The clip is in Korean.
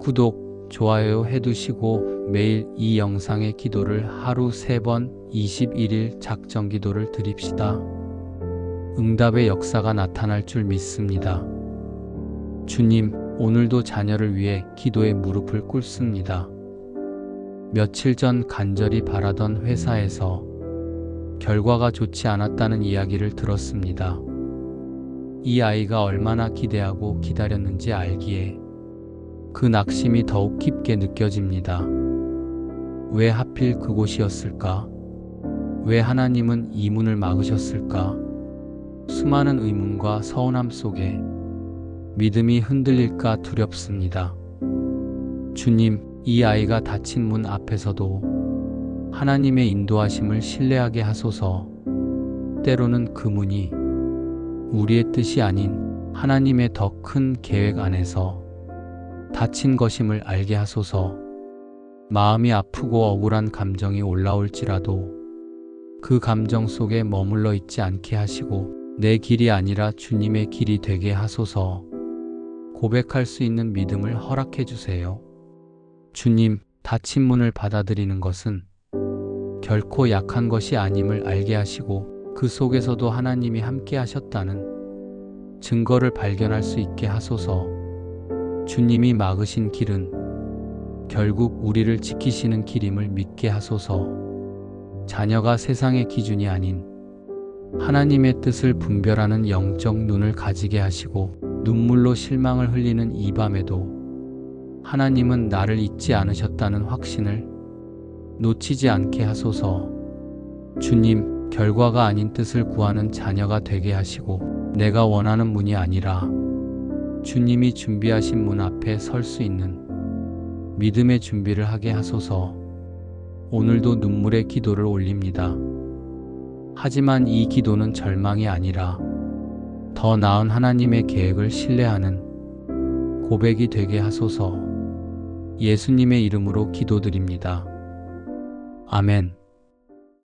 구독, 좋아요 해두시고 매일 이 영상의 기도를 하루 3번 21일 작정 기도를 드립시다. 응답의 역사가 나타날 줄 믿습니다. 주님, 오늘도 자녀를 위해 기도의 무릎을 꿇습니다. 며칠 전 간절히 바라던 회사에서 결과가 좋지 않았다는 이야기를 들었습니다. 이 아이가 얼마나 기대하고 기다렸는지 알기에 그 낙심이 더욱 깊게 느껴집니다. 왜 하필 그곳이었을까? 왜 하나님은 이 문을 막으셨을까? 수많은 의문과 서운함 속에 믿음이 흔들릴까 두렵습니다. 주님, 이 아이가 닫힌 문 앞에서도 하나님의 인도하심을 신뢰하게 하소서. 때로는 그 문이 우리의 뜻이 아닌 하나님의 더 큰 계획 안에서 닫힌 것임을 알게 하소서. 마음이 아프고 억울한 감정이 올라올지라도 그 감정 속에 머물러 있지 않게 하시고 내 길이 아니라 주님의 길이 되게 하소서. 고백할 수 있는 믿음을 허락해 주세요. 주님, 닫힌 문을 받아들이는 것은 결코 약한 것이 아님을 알게 하시고 그 속에서도 하나님이 함께 하셨다는 증거를 발견할 수 있게 하소서. 주님이 막으신 길은 결국 우리를 지키시는 길임을 믿게 하소서. 자녀가 세상의 기준이 아닌 하나님의 뜻을 분별하는 영적 눈을 가지게 하시고 눈물로 실망을 흘리는 이 밤에도 하나님은 나를 잊지 않으셨다는 확신을 놓치지 않게 하소서. 주님, 결과가 아닌 뜻을 구하는 자녀가 되게 하시고 내가 원하는 문이 아니라 주님이 준비하신 문 앞에 설 수 있는 믿음의 준비를 하게 하소서. 오늘도 눈물의 기도를 올립니다. 하지만 이 기도는 절망이 아니라 더 나은 하나님의 계획을 신뢰하는 고백이 되게 하소서. 예수님의 이름으로 기도드립니다. 아멘.